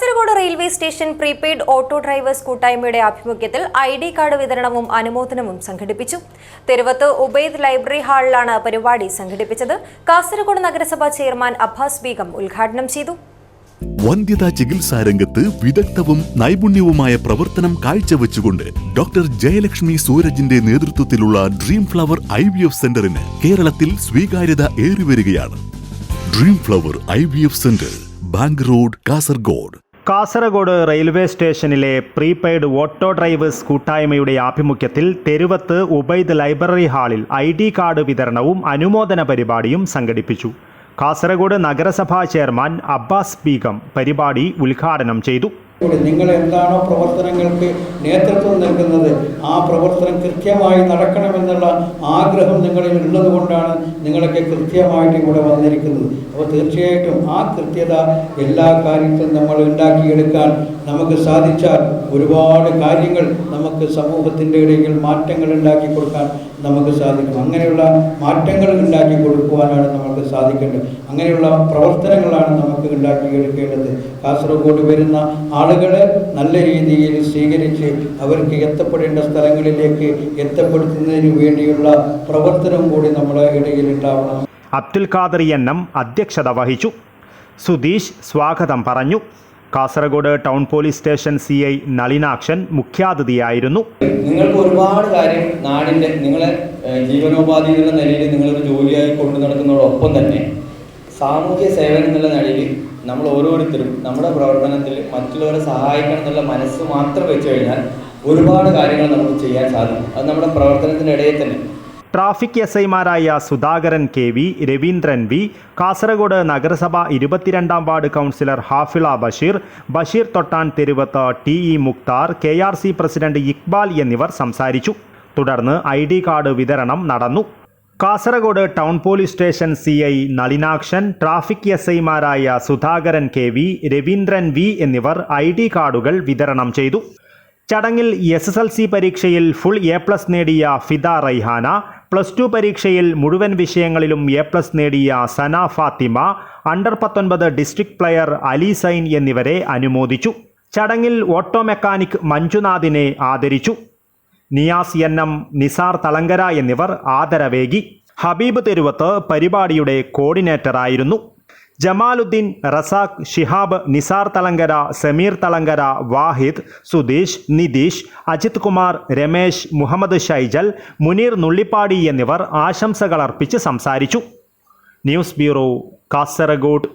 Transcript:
Kasaragod railway station prepaid auto drivers കൂട്ടായ്മയുടെ ആഭിമുഖ്യത്തിൽ I D card വിതരണവും അനുമോദനവും സംഘടിപ്പിച്ചു. തെരുവത്ത് ഉബൈദ് ലൈബ്രറി ഹാളിലാണ് പരിപാടി സംഘടിപ്പിച്ചത്. കാസർഗോഡ് നഗരസഭാ ചെയർമാൻ അബ്ബാസ് ബീഗം ഉദ്ഘാടനം ചെയ്തു. വന്ധ്യതാ ചികിത്സാ രംഗത്ത് വിദഗ്ധവും നൈപുണ്യവുമായ പ്രവർത്തനം കാഴ്ചവെച്ചുകൊണ്ട് ഡോക്ടർ ജയലക്ഷ്മി സൂരജിന്റെ നേതൃത്വത്തിലുള്ള dream flower I V F സെന്ററിന് കേരളത്തിൽ സ്വീകാര്യത ഏറിവരികയാണ്. Dream flower I V F centre bank road Kasaragod. Kasaragod railway സ്റ്റേഷനിലെ പ്രീപെയ്ഡ് ഓട്ടോ ഡ്രൈവേഴ്സ് കൂട്ടായ്മയുടെ ആഭിമുഖ്യത്തിൽ തെരുവത്ത് ഉബൈദ് ലൈബ്രറി ഹാളിൽ ഐ ഡി കാർഡ് വിതരണവും അനുമോദന പരിപാടിയും സംഘടിപ്പിച്ചു. കാസർഗോഡ് നഗരസഭാ ചെയർമാൻ അബ്ബാസ് ബീഗം പരിപാടി ഉദ്ഘാടനം ചെയ്തു. നിങ്ങൾ എന്താണോ പ്രവർത്തനങ്ങൾക്ക് നേതൃത്വം നൽകുന്നത് പ്രവർത്തനം കൃത്യമായി നടക്കണമെന്നുള്ള ആഗ്രഹം നിങ്ങളിൽ ഉള്ളത് കൊണ്ടാണ് നിങ്ങളൊക്കെ കൃത്യമായിട്ട് ഇവിടെ വന്നിരിക്കുന്നത്. അപ്പോൾ തീർച്ചയായിട്ടും ആ കൃത്യത എല്ലാ കാര്യത്തിലും നമ്മൾ ഉണ്ടാക്കിയെടുക്കാൻ നമുക്ക് സാധിച്ചാൽ ഒരുപാട് കാര്യങ്ങൾ നമുക്ക് സമൂഹത്തിന്റെ ഇടയിൽ മാറ്റങ്ങൾ ഉണ്ടാക്കി കൊടുക്കാൻ നമുക്ക് സാധിക്കും. അങ്ങനെയുള്ള മാറ്റങ്ങൾ ഉണ്ടാക്കി കൊടുക്കുവാനാണ് നമുക്ക് സാധിക്കേണ്ടത്. അങ്ങനെയുള്ള പ്രവർത്തനങ്ങളാണ് നമുക്ക് ഉണ്ടാക്കിയെടുക്കേണ്ടത്. കാസർഗോഡ് വരുന്ന ആളുകളെ നല്ല രീതിയിൽ സ്വീകരിച്ച് അവർക്ക് എത്തപ്പെടേണ്ട സ്ഥലങ്ങളിലേക്ക് എത്തപ്പെടുത്തുന്നതിന് വേണ്ടിയുള്ള പ്രവർത്തനം കൂടി നമ്മുടെ ഇടയിൽ ഉണ്ടാവണം. അബ്ദുൽ ഖാദർ എൻ എം അധ്യക്ഷത വഹിച്ചു. സുധീഷ് സ്വാഗതം പറഞ്ഞു. Kasaragod town police station C I Nalinakshan മുഖ്യാതിഥിയായിരുന്നു. നിങ്ങൾക്ക് ഒരുപാട് കാര്യം നാടിന്റെ നിങ്ങളെ ജീവനോപാധി എന്നുള്ള നിലയിൽ നിങ്ങളൊരു ജോലിയായി കൊണ്ടു നടക്കുന്നതോടൊപ്പം തന്നെ സാമൂഹ്യ സേവനം എന്നുള്ള നിലയിൽ നമ്മൾ ഓരോരുത്തരും നമ്മുടെ പ്രവർത്തനത്തിൽ മറ്റുള്ളവരെ സഹായിക്കണം എന്നുള്ള മനസ്സ് മാത്രം വെച്ച് കഴിഞ്ഞാൽ ഒരുപാട് കാര്യങ്ങൾ നമുക്ക് ചെയ്യാൻ സാധിക്കും. അത് നമ്മുടെ പ്രവർത്തനത്തിന്റെ ഇടയിൽ തന്നെ ട്രാഫിക് എസ് ഐമാരായ Sudhakaran K V Raveendran V Kasaragod നഗരസഭ ഇരുപത്തിരണ്ടാം ward councillor Hafila Basheer Basheer Thottan Theruvath T E Mukthar K R C president Iqbal എന്നിവർ സംസാരിച്ചു. തുടർന്ന് ഐ ഡി കാർഡ് വിതരണം നടന്നു. Kasaragod town police station C I Nalinakshan traffic S ഐമാരായ Sudhakaran K V Raveendran V എന്നിവർ I D കാർഡുകൾ വിതരണം ചെയ്തു. ചടങ്ങിൽ എസ് എസ് എൽ സി പരീക്ഷയിൽ ഫുൾ എ പ്ലസ് നേടിയ ഫിദ റൈഹാന പ്ലസ് ടു പരീക്ഷയിൽ മുഴുവൻ വിഷയങ്ങളിലും എ പ്ലസ് നേടിയ സന ഫാത്തിമ അണ്ടർ പത്തൊൻപത് ഡിസ്ട്രിക്ട് പ്ലെയർ അലി സൈൻ എന്നിവരെ അനുമോദിച്ചു. ചടങ്ങിൽ ഓട്ടോ മെക്കാനിക് മഞ്ജുനാഥിനെ ആദരിച്ചു. നിയാസ് എൻ എം നിസാർ തളങ്കര എന്നിവർ ആദരവേകി. ഹബീബ് തെരുവത്ത് പരിപാടിയുടെ കോർഡിനേറ്ററായിരുന്നു. ജമാലുദ്ദീൻ റസാഖ് ഷിഹാബ് നിസാർ തലങ്കര സമീർ തലങ്കര വാഹിദ് സുധീഷ് നിതീഷ് അജിത് കുമാർ രമേശ് മുഹമ്മദ് ഷൈജൽ മുനീർ നുള്ളിപ്പാടി എന്നിവർ ആശംസകൾ അർപ്പിച്ച് സംസാരിച്ചു. News bureau Kasaragod.